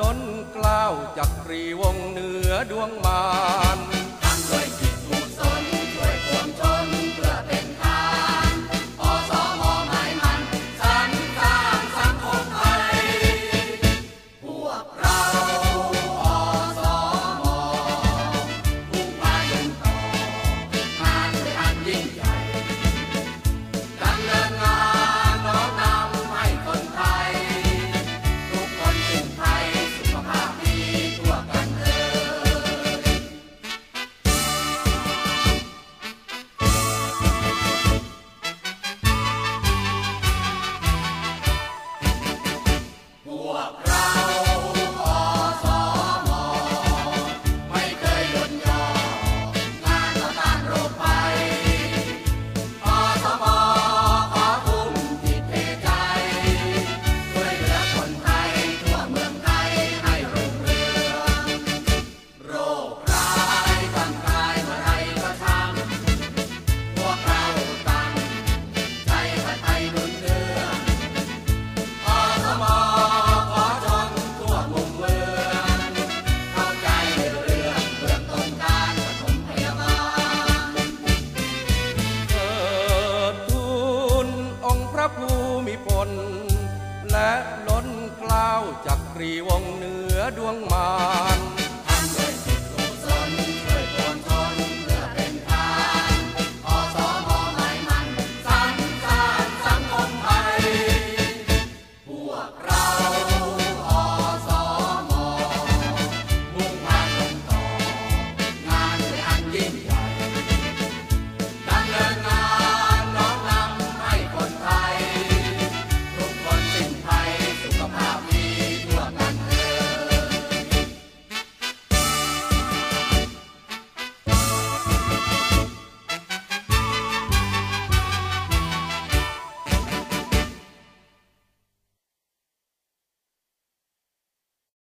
ล้นกล้าวจากรีวงเหนือดวงมาน และล้นกล้าวจักรีวงเหนือดวงมา